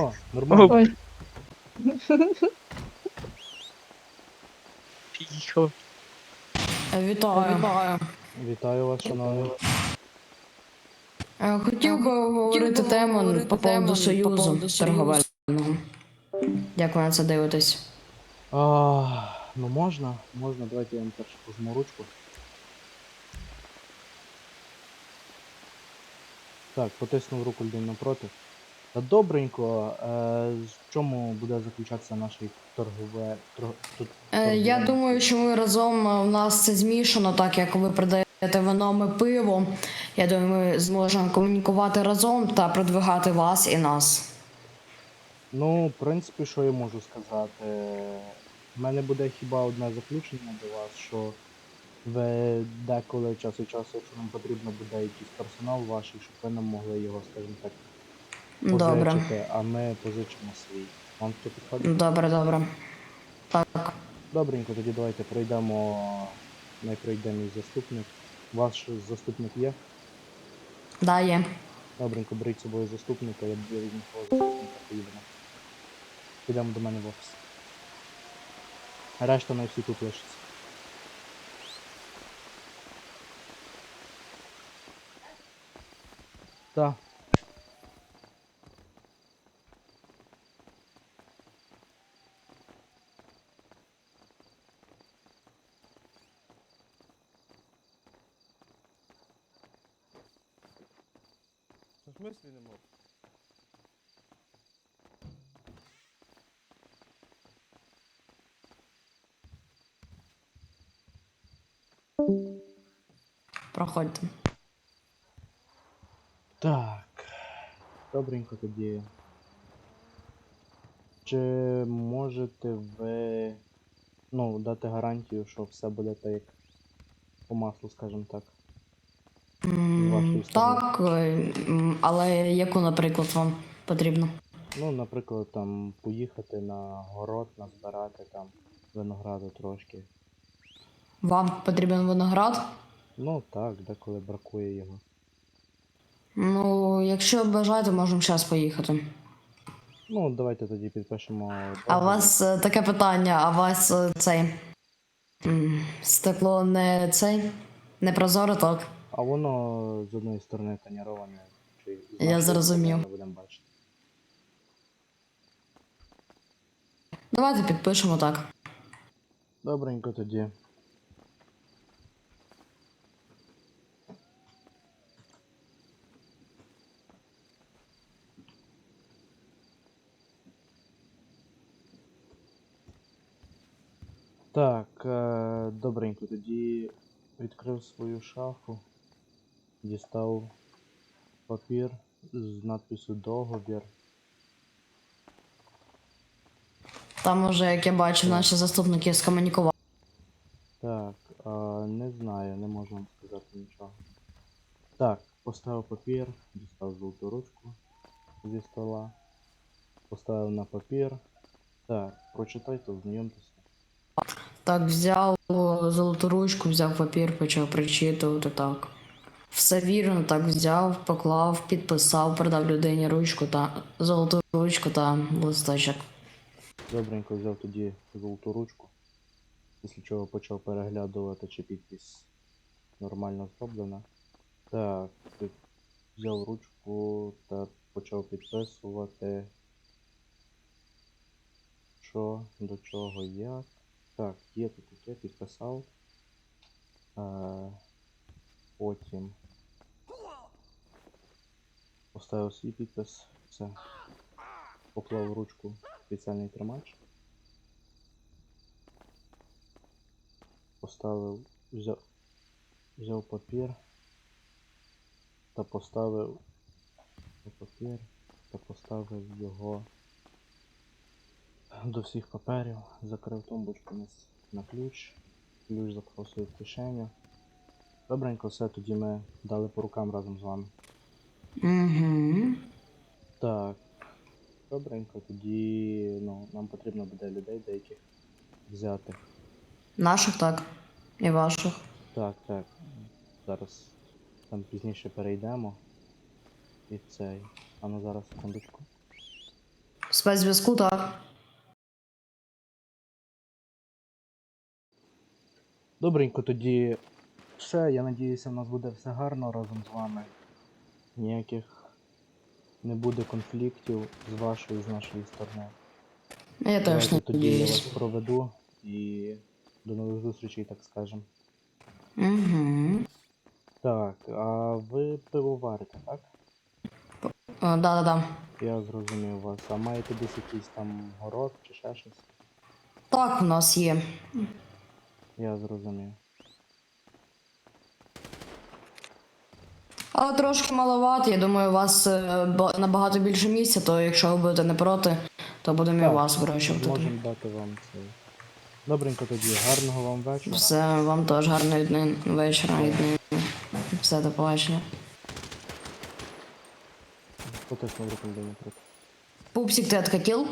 О, нормально. Ой. Поїхав. Вітаю. Вітаю. Вітаю вас, шановні. Е, Хотів би говорити тему по поводу союзу торговельного. Як ви на це дивитесь? А, ну можна, можна, давайте я вам перше пожму ручку. Так, потиснув руку людини напроти. Та добренько, е, в чому буде заключатися наш торгове. Е, Я думаю, що ми разом е, у нас це змішано, так як ви продаєте вино, ми пиво. Я думаю, ми зможемо комунікувати разом та продвигати вас і нас. Ну, в принципі, що я можу сказати. У мене буде хіба одне заключення до вас, що ви деколи час від часу, якщо нам потрібно буде якийсь персонал ваш, щоб ви нам могли його, скажімо так, Добре. а ми позичимо свій. Вам це підходить? Добре, добре. Так. Добренько, тоді давайте пройдемо найпройде мій заступник. Ваш заступник є? Да, є. Добренько, беріть з собою заступника, я я візьму свого заступника, поїдемо. Підемо до мене в офіс. Решта на всі тут лишиться. Так. Смислі не мог? Проходьте. Так. Добренько тоді. Чи можете ви ну, дати гарантію, що все буде так, як по маслу, скажімо так? Так, е, м, але яку, наприклад, вам потрібно? Ну, наприклад, там поїхати на город, назбирати там винограду трошки. Вам потрібен виноград? Ну так, деколи бракує його. Ну, якщо бажаєте, можемо зараз поїхати. Ну, давайте тоді підпишемо. А у договір. вас е, таке питання, а у вас е, цей м, стекло не цей? Не прозоре, так? А воно з одної сторони тоніроване. Чи з Я нашої зрозумів. сторони будемо бачити. Давайте підпишемо так. Добренько тоді. Так, е, добренько, тоді відкрив свою шафу, дістав папір з надписю договір. Там уже, як я бачу, наші заступники скомунікували. Так, а, не знаю, не можу вам сказати нічого. Так, поставив папір, дістав золоту ручку зі стола, поставив на папір. Так, прочитайте, ознайомтеся. Так, взяв золоту ручку, взяв папір, почав причитувати так. Все вірно, так взяв, поклав, підписав, продав людині ручку та золоту ручку та листочок. Добренько взяв тоді золоту ручку, після чого почав переглядувати, чи підпис нормально зроблена. Так, взяв ручку та почав підписувати. Що, до чого, як. Так, є тут таке, підписав. Е, потім поставив свій підпис, все. Поклав ручку спеціальний тримач. Поставив, взяв, взяв папір та поставив папір та поставив його до всіх паперів, закрив тумбочку на, ключ, ключ собі в кишеню. Добренько, все, тоді ми дали по рукам разом з вами. Угу. Так. Добренько, тоді ну, нам потрібно буде людей деяких взяти. Наших так. І ваших. Так, так. Зараз там пізніше перейдемо. І цей. А ну зараз секундочку. спецзв'язку, так. Добренько, тоді все, я надіюся, в нас буде все гарно разом з вами. Ніяких не буде конфліктів з вашої з нашої сторони. Я теж не тоді я вас проведу і до нових зустрічей, так скажемо. Угу. Так, а ви пиво варите, так? Да-да-да. Я зрозумів вас. А маєте десь якийсь там город чи ще щось? Так, у нас є. Я зрозумів. Але трошки маловато, я думаю, у вас е, набагато більше місця, то якщо ви будете не проти, то будемо і вас вирощувати. Можемо дати вам це. Добренько тоді, гарного вам вечора. Все, вам теж гарної дни, вечора і дни. Все, до побачення. Пупсик, ти откатил?